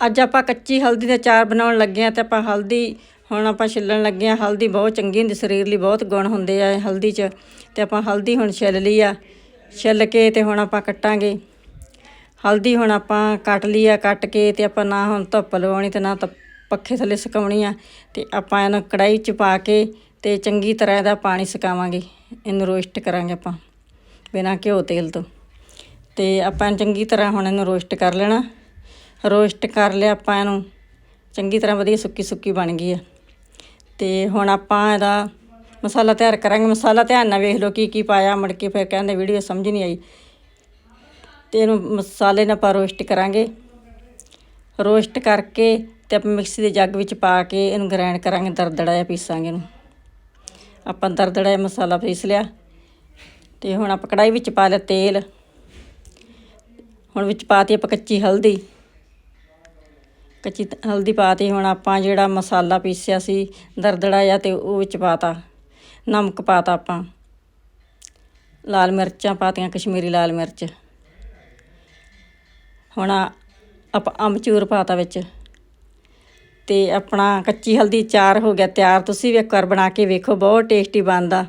ਅੱਜ ਆਪਾਂ ਕੱਚੀ ਹਲਦੀ ਦਾ ਚਾਰ ਬਣਾਉਣ ਲੱਗੇ ਆ ਤੇ ਆਪਾਂ ਹਲਦੀ, ਹੁਣ ਆਪਾਂ ਛਿੱਲਣ ਲੱਗੇ ਆ ਹਲਦੀ ਬਹੁਤ ਚੰਗੀ ਹੁੰਦੀ, ਸਰੀਰ ਲਈ ਬਹੁਤ ਗੁਣ ਹੁੰਦੇ ਆ ਹਲਦੀ 'ਚ। ਤੇ ਆਪਾਂ ਹਲਦੀ ਹੁਣ ਛਿੱਲ ਲਈ ਆ, ਛਿੱਲ ਕੇ ਤੇ ਹੁਣ ਆਪਾਂ ਕੱਟਾਂਗੇ। ਹਲਦੀ ਹੁਣ ਆਪਾਂ ਕੱਟ ਲਈ ਆ, ਕੱਟ ਕੇ ਤੇ ਆਪਾਂ ਨਾ ਹੁਣ ਧੁੱਪ ਲਵਾਉਣੀ ਤੇ ਨਾ ਤਾਂ ਪੱਖੇ ਥੱਲੇ ਸੁਕਾਉਣੀ ਆ। ਤੇ ਆਪਾਂ ਇਹਨੂੰ ਕੜਾਈ 'ਚ ਪਾ ਕੇ ਤੇ ਚੰਗੀ ਤਰ੍ਹਾਂ ਇਹਦਾ ਪਾਣੀ ਸੁਕਾਵਾਂਗੇ। ਇਹਨੂੰ ਰੋਸਟ ਕਰਾਂਗੇ ਆਪਾਂ ਬਿਨਾਂ ਘਿਓ ਤੇਲ ਤੋਂ। ਤੇ ਆਪਾਂ ਚੰਗੀ ਤਰ੍ਹਾਂ ਹੁਣ ਇਹਨੂੰ ਰੋਸਟ ਕਰ ਲੈਣਾ। ਰੋਸਟ ਕਰ ਲਿਆ ਆਪਾਂ ਇਹਨੂੰ। ਚੰਗੀ ਤਰ੍ਹਾਂ ਵਧੀਆ ਸੁੱਕੀ ਸੁੱਕੀ ਬਣ ਗਈ ਆ। ਤੇ ਹੁਣ ਆਪਾਂ ਇਹਦਾ ਮਸਾਲਾ ਤਿਆਰ ਕਰਾਂਗੇ। ਮਸਾਲਾ ਧਿਆਨ ਨਾਲ ਵੇਖ ਲਓ ਕੀ ਕੀ ਪਾਇਆ। ਮੁੜ ਕੇ ਫਿਰ ਕਹਿੰਦੇ ਵੀਡੀਓ ਸਮਝ ਨਹੀਂ ਆਈ। ਤੇ ਇਹਨੂੰ ਮਸਾਲੇ ਨਾਲ ਆਪਾਂ ਰੋਸਟ ਕਰਾਂਗੇ। ਰੋਸਟ ਕਰਕੇ ਤੇ ਆਪਾਂ ਮਿਕਸੀ ਦੇ ਜੱਗ ਵਿੱਚ ਪਾ ਕੇ ਇਹਨੂੰ ਗ੍ਰਾਈਂਡ ਕਰਾਂਗੇ। ਦਰਦੜਾ ਜਿਹਾ ਪੀਸਾਂਗੇ ਇਹਨੂੰ। ਆਪਾਂ ਦਰਦੜਾ ਜਿਹਾ ਮਸਾਲਾ ਪੀਸ ਲਿਆ। ਤੇ ਹੁਣ ਆਪਾਂ ਕੜਾਈ ਵਿੱਚ ਪਾ ਲਿਆ ਤੇਲ। ਹੁਣ ਵਿੱਚ ਪਾਤੀ ਆਪਾਂ ਕੱਚੀ ਹਲਦੀ। ਕੱਚੀ ਤ- ਹਲਦੀ ਪਾਤੀ, ਹੁਣ ਆਪਾਂ ਜਿਹੜਾ ਮਸਾਲਾ ਪੀਸਿਆ ਸੀ, ਦਰਦੜਾ ਜਿਹਾ ਤੇ ਉਹ ਵਿੱਚ ਪਾਤਾ, ਨਮਕ ਪਾਤਾ ਆਪਾਂ। ਲਾਲ ਮਿਰਚਾਂ ਪਾਤੀਆਂ, ਕਸ਼ਮੀਰੀ ਲਾਲ ਮਿਰਚ। ਹੁਣ ਆਪਾਂ ਅੰਬਚੂਰ ਪਾਤਾ ਵਿੱਚ। ਤੇ ਆਪਣਾ ਕੱਚੀ ਹਲਦੀ ਚਾਰ ਹੋ ਗਿਆ ਤਿਆਰ, ਤੁਸੀਂ ਵੀ ਇੱਕ ਵਾਰ ਬਣਾ ਕੇ ਵੇਖੋ, ਬਹੁਤ ਟੇਸਟੀ ਬਣਦਾ।